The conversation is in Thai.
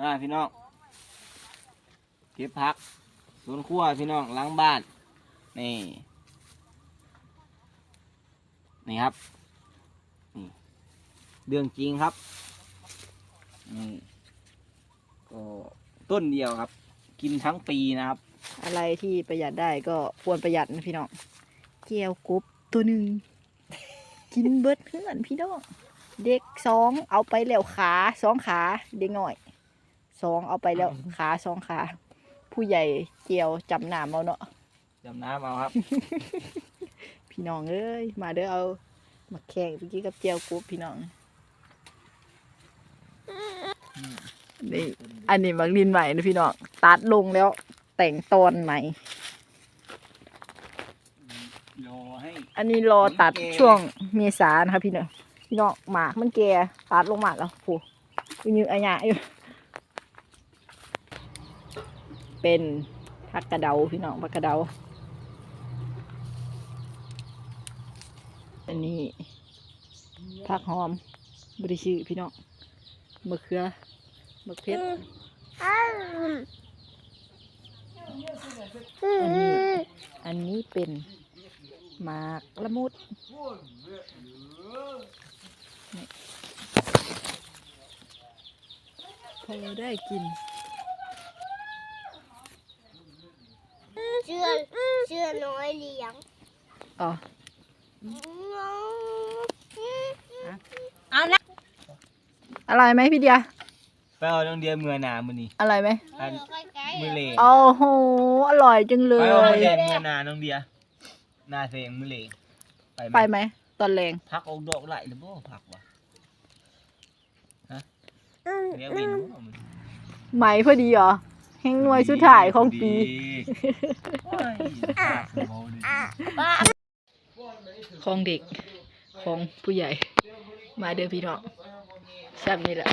มาพี่น้องเก็บผักสวนครัวพี่น้องล้างบ้าน นี่ นี่ครับ นี่เรื่องจริงครับนี่ก็ต้นเดียวครับ กินทั้งปีนะครับ อะไรที่ประหยัดได้ก็ควรประหยัดนะพี่น้องเจียวกบตัวหนึ่งกินเบิดเพื่อนพี่น้องเด็กสองเอาไปแล้วขาสองขาเด็กหน่อย สองเอาไปแล้วขาสองขา ผู้ใหญ่เจียวจำหนามเอาเนาะจำน้ำเอาครับ พี่น้องเอ้ยมาเด้อเอามาแข่งเมื่อกี้กับเจียวกบพี่น้องนี่อันนี้มักดินใหม่นะพี่น้องตัดลงแล้วแต่งตอนใหม่ รอให้ อันนี้รอตัดมันแก่ช่วงเมษานะคะพี่น้องพี่น้องหมากมันแก่ตัดลงหมากแล้วโอ้ยยืนอันยะอยู่ เป็นผักกระเดาพี่น้องผักกระเดา อันนี้ผักหอมบริชื่อพี่น้องมะเขือมะเพชรอันนี้อันนี้เป็นหมากละมุดพอได้กิน เชื่อเชื่อน้อยเลี้ยงอ๋อเอาละอร่อยไหมพี่เดียไปเอาน้องเดียเมื่อหนามือนี้อร่อยไหมอันมือเหลงโอ้โหอร่อยจังเลไปเอาน้องยเดียเมื่อหนาน้องเดียหนาเสียงมือเหลงไปไหมไปไหมตอนแรงพักออกดอกไหลหรือบ่ผักวะฮะเดี๋ยววินบ่มันไหมพอดีเหรอ แห้งหน่วยสุดท้ายของปีโอ้ยปากเบาดิของเด็กของผู้ใหญ่ มาเด้อพี่น้องแซ่บนี่แหละ